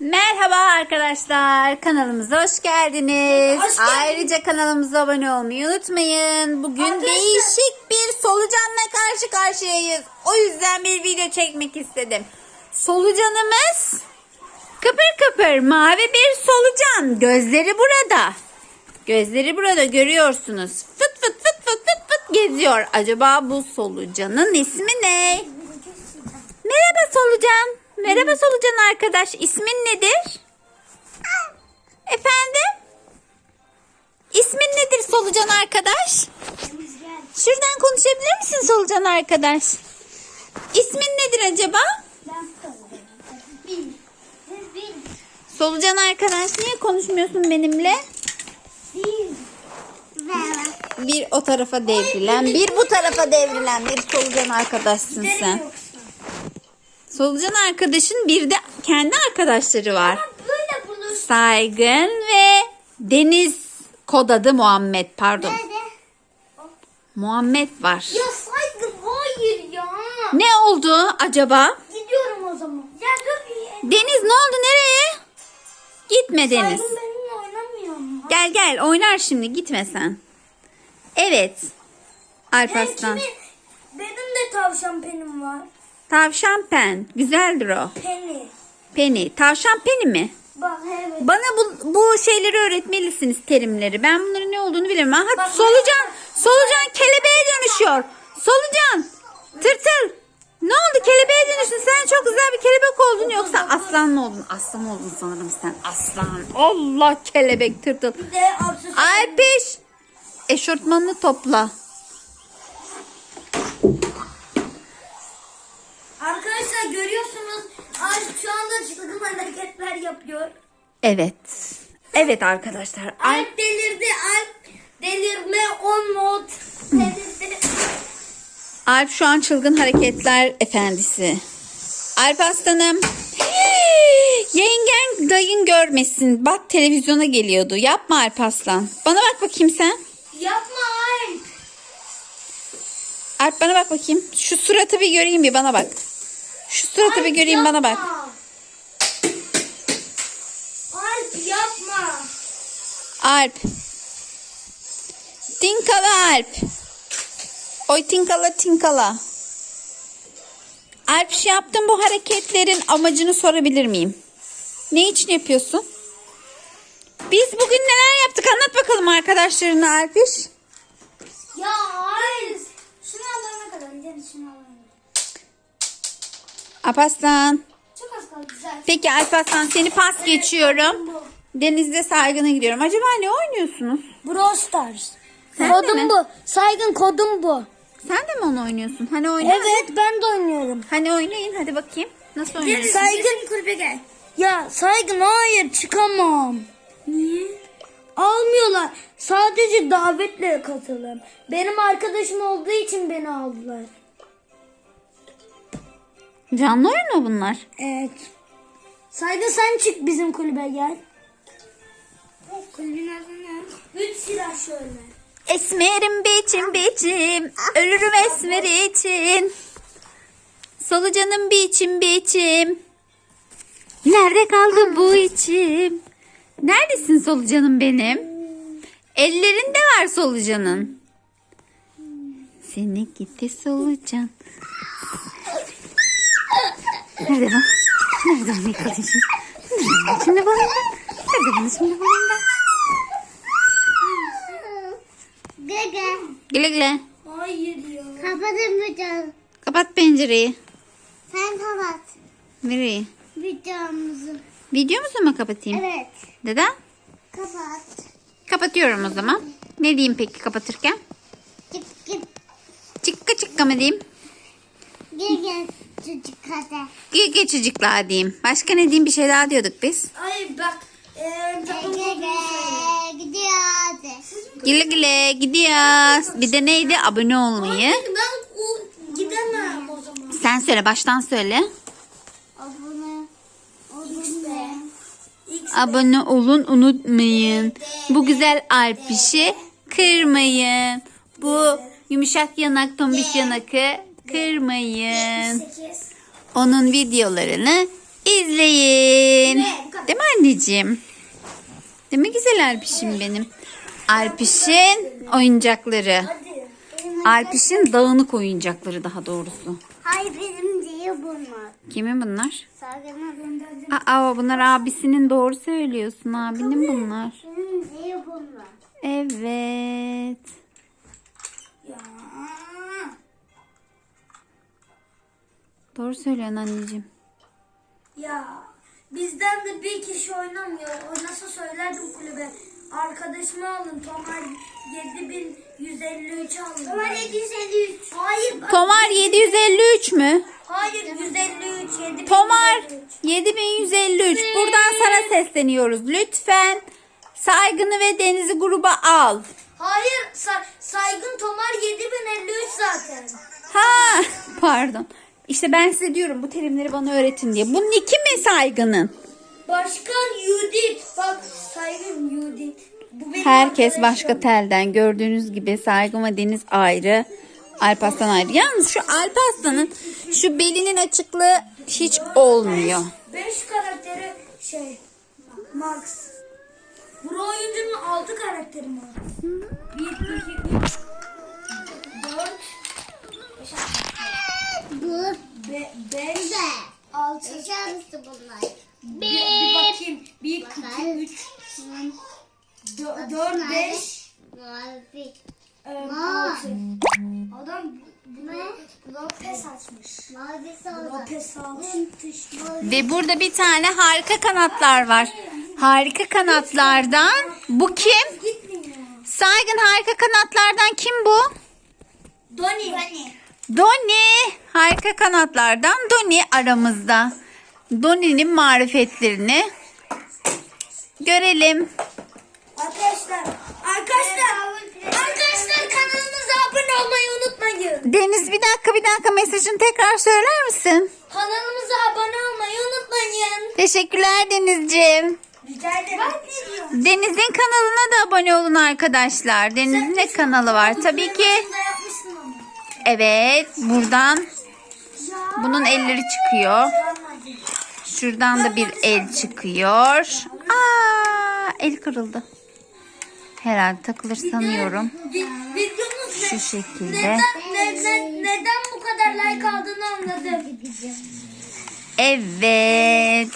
Merhaba arkadaşlar. Kanalımıza hoş geldiniz. Hoş. Ayrıca kanalımıza abone olmayı unutmayın. Bugün Arkadaşlar- değişik bir solucanla karşı karşıyayız. O yüzden bir video çekmek istedim. Solucanımız kıpır kıpır mavi bir solucan. Gözleri burada. Gözleri burada görüyorsunuz. Fıt fıt fıt fıt fıt fıt geziyor. Acaba bu solucanın ismi ne? Merhaba solucan. Merhaba solucan arkadaş. İsmin nedir? Efendim? İsmin nedir solucan arkadaş? Şuradan konuşabilir misin solucan arkadaş? İsmin nedir acaba? Solucan arkadaş niye konuşmuyorsun benimle? Bir o tarafa devrilen, bir bu tarafa devrilen bir solucan arkadaşsın sen. Solucan arkadaşın bir de kendi arkadaşları var. Saygın ve Deniz kod adı Muhammed pardon. Muhammed var. Ya saygın hayır ya. Ne oldu acaba? Gidiyorum o zaman. Ya dur. Deniz ne oldu nereye? Gitme Deniz. Saygın benimle oynamıyor mu? Gel gel oynar şimdi gitme sen. Evet. Alparslan. Benim de tavşan penim var. Tavşan pen. Güzeldir o. Peni. Penny. Tavşan peni mi? Bak evet. Bana bu, bu şeyleri öğretmelisiniz terimleri. Ben bunların ne olduğunu bilmiyorum. Aha Bak, solucan. Solucan kelebeğe dönüşüyor. Solucan. Tırtıl. Ne oldu kelebeğe dönüştün? Sen çok güzel bir kelebek oldun yoksa aslan mı oldun? Aslan mı oldun sanırım sen aslan. Allah kelebek tırtıl. Alpiş. Eşortmanını topla. Arkadaşlar görüyorsunuz. Ay şu anda çılgın hareketler yapıyor. Evet. Evet arkadaşlar. Alp delirdi. Alp delirme on mod. Delirdi. Alp şu an çılgın hareketler efendisi. Alp aslanım. Yengen dayın görmesin. Bak televizyona geliyordu. Yapma Alp aslan. Bana bak bakayım sen. Yapma Alp. Alp bana bak bakayım. Şu suratı bir göreyim bir bana bak. Şu suratı bir Alp, göreyim bana bak. yapma. Alp yapma. Alp. Tinkala Alp. Oy tinkala tinkala. Alp şu yaptığın bu hareketlerin amacını sorabilir miyim? Ne için yapıyorsun? Biz bugün neler yaptık anlat bakalım arkadaşlarına Alpiş. Ya hayır. Şunu alana kadar. Gel şunu alana. Alparslan. Çok az kaldı güzel. Peki Alparslan seni pas geçiyorum. Denizde saygına gidiyorum. Acaba ne oynuyorsunuz? Brawl Stars. Sen de kodum bu. Saygın kodum bu. Sen de mi onu oynuyorsun? Hani oyna. Evet ben de oynuyorum. Hani oynayın hadi bakayım. Nasıl oynuyorsun? Saygın kulübe gel. Ya saygın hayır çıkamam. Niye? Almıyorlar. Sadece davetle katılım. Benim arkadaşım olduğu için beni aldılar. Canlı oyun mu bunlar? Evet. Saygın sen çık bizim kulübe gel. Kulübün adı ne? Üç silah şöyle. Esmerim biçim biçim. Ölürüm esmeri için. Solucanım biçim biçim. Nerede kaldı bu içim? Neredesin solucanım benim? Ellerinde var solucanın. Seni gitti solucan. Nerede bu? Nerede bu yakalayışın? Nerede bu şimdi balonda? Nerede bu şimdi balonda? Gaga. Güle güle. Hayır ya. Kapatın videomuzu. Kapat pencereyi. Sen kapat Nereyi? videomuzu. Videomuzu mu kapatayım? Evet. Neden? Kapat. Kapatıyorum o zaman. Ne diyeyim peki kapatırken? Çık git. Çıkka çıkka mı diyeyim? Gel gel çocuk hadi. Ge geçicikler diyeyim. Başka ne diyeyim bir şey daha diyorduk biz. Ay bak. Eee Gel gel olduğunu söyle. gel. Gidiyor hadi. Güle güle gidiyoruz. Bir de neydi? Abone olmayı. Ay, Ben gidemem o zaman. Sen söyle baştan söyle. Abone. Olun unutmayın. Bu güzel alpişi kırmayın. Bu yumuşak yanak tombiş yanakı kırmayın. 8 Onun videolarını izleyin. ve anneciğim? Değil mi güzel Alpişim benim? Alpiş'in oyuncakları. Alpiş'in dağınık oyuncakları daha doğrusu. Hayır benim değil bunlar. Kimin bunlar? Aa bunlar abisinin doğru söylüyorsun. Abinin bunlar. benim değil bunlar. Evet. Ya. Doğru söylüyorsun anneciğim. Ya bizden de bir kişi oynamıyor. O nasıl söylerdim kulübe. Arkadaşımı alın. Tomar 7153 alın. Tomar 753. Hayır. Tomar 753 mü? Hayır 153. 7153. Tomar 7153. Buradan sana sesleniyoruz. Lütfen saygını ve denizi gruba al. Hayır sa- saygın Tomar 7053 zaten. Ha pardon. İşte ben size diyorum bu terimleri bana öğretin diye. Bu niki mi saygının? Başkan Yudit. Bak saygın. Bu benim Herkes arkadaşım. başka telden. Gördüğünüz gibi saygın ve deniz ayrı. Alparslan ayrı. Yalnız şu Alparslan'ın şu belinin açıklığı hiç olmuyor. 5 karakteri şey Max. Bu oyuncunun 6 karakteri var. Ve burada bir tane harika kanatlar var. Harika kanatlardan bu kim? Saygın harika kanatlardan kim bu? Doni. Doni. Harika kanatlardan Doni aramızda. Doni'nin marifetlerini görelim. Arkadaşlar, arkadaşlar dakika mesajını tekrar söyler misin? Kanalımıza abone olmayı unutmayın. Teşekkürler Denizciğim. Rica ederim. Deniz'in kanalına da abone olun arkadaşlar. Deniz'in de kanalı var. Tabii ki. Evet buradan bunun elleri çıkıyor. Şuradan da bir el çıkıyor. Aa, el kırıldı. Herhalde takılır sanıyorum. Şu şekilde. Neden, neden, neden bu kadar like aldığını anladım. Evet.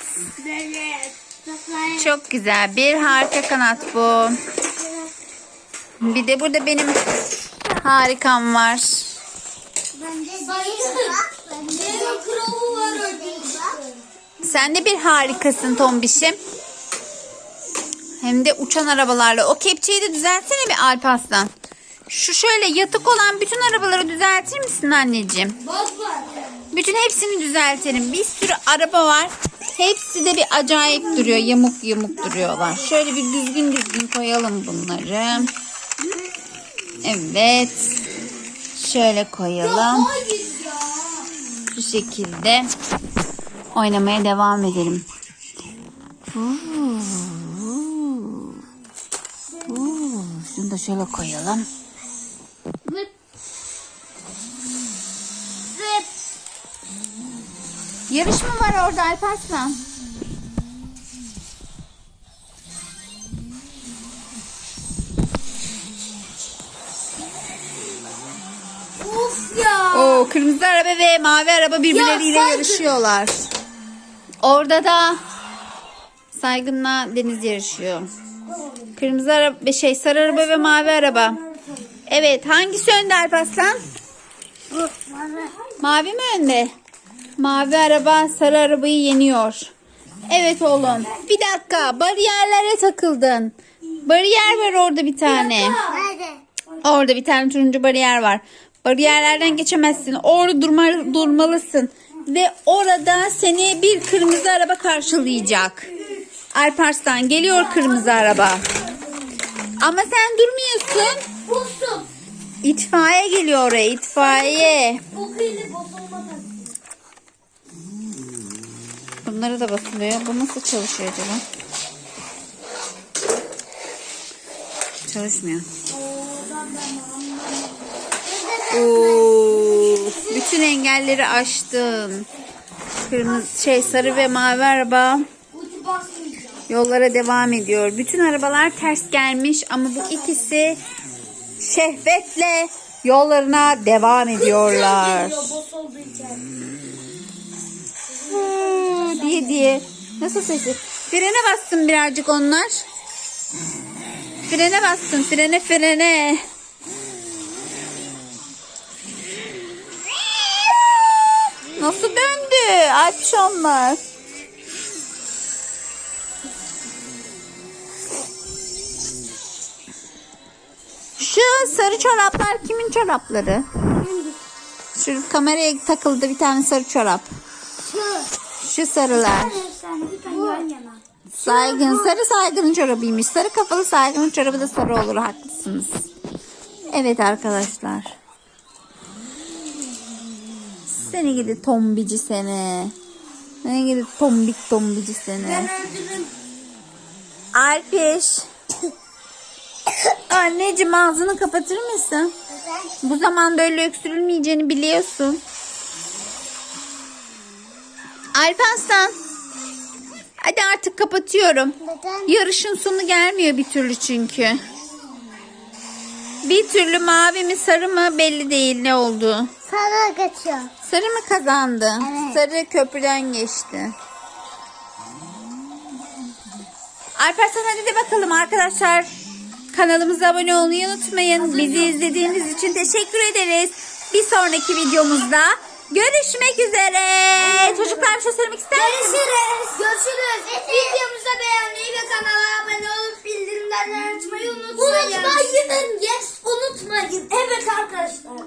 Toplar. Çok güzel bir harika kanat bu. Bir de burada benim harikam var. Sen de bir harikasın Tombiş'im. Hem de uçan arabalarla. O kepçeyi de düzeltsene bir Alp Aslan. Şu şöyle yatık olan bütün arabaları düzeltir misin anneciğim? Bütün hepsini düzeltelim. Bir sürü araba var. Hepsi de bir acayip duruyor. Yamuk yamuk duruyorlar. Şöyle bir düzgün düzgün koyalım bunları. Evet. Şöyle koyalım. Şu şekilde oynamaya devam edelim. Şunu da şöyle koyalım. Yarış mı var orada Alparslan? Of ya. Oo, kırmızı araba ve mavi araba birbirleriyle Ya, yarışıyorlar. Orada da Saygın'la Deniz yarışıyor. Kırmızı araba, şey sarı araba ve mavi araba. Evet, hangisi önde Alparslan? Mavi mi önde? Mavi araba sarı arabayı yeniyor. Evet oğlum. Bir dakika, bariyerlere takıldın. Bariyer var orada bir tane. Orada bir tane turuncu bariyer var. Bariyerlerden geçemezsin. Orada durma, durmalısın. Ve orada seni bir kırmızı araba karşılayacak. Alparslan geliyor kırmızı araba. Ama sen durmuyorsun. Bozsun. İtfaiye geliyor oraya itfaiye. Bu kıyılı bozulma tabii. Bunlara da basılıyor. Bu nasıl çalışıyor acaba? Çalışmıyor. Oo, bütün engelleri aştın. Kırmızı şey sarı ve mavi araba. Yollara devam ediyor. Bütün arabalar ters gelmiş ama bu ikisi şehvetle yollarına devam ediyorlar. Geliyor diye diye. Nasıl sesi? Frene bassın birazcık onlar. Frene bassın. Frene frene. Nasıl döndü? Alpş onlar. Şu sarı çoraplar kimin çorapları? Şu kameraya takıldı bir tane sarı çorap. Şu. Şu sarılar. Saygın, sarı saygının çorabıymış. Sarı kafalı saygının çorabı da sarı olur. Haklısınız. Evet arkadaşlar. Seni gidi tombici seni. Seni gidi tombik tombici seni. Ben öldürürüm. Alpiş. Anneciğim ağzını kapatır mısın? Bu zamanda öyle öksürülmeyeceğini biliyorsun. Alparslan. Hadi artık kapatıyorum. Neden? Yarışın sonu gelmiyor bir türlü çünkü. Bir türlü mavi mi sarı mı belli değil ne oldu. Sana geçiyor. Sarı mı kazandı? Evet. Sarı köprüden geçti. Alparslan hadi de bakalım arkadaşlar. Kanalımıza abone olmayı unutmayın. Bizi izlediğiniz için teşekkür ederiz. Bir sonraki videomuzda görüşmek üzere. Çocuklar bir şey söylemek ister misiniz? Görüşürüz. Görüşürüz. Videomuzu beğenmeyi ve kanala abone olup bildirimleri açmayı unutmayın. Unutmayın. Yes unutmayın. Evet arkadaşlar.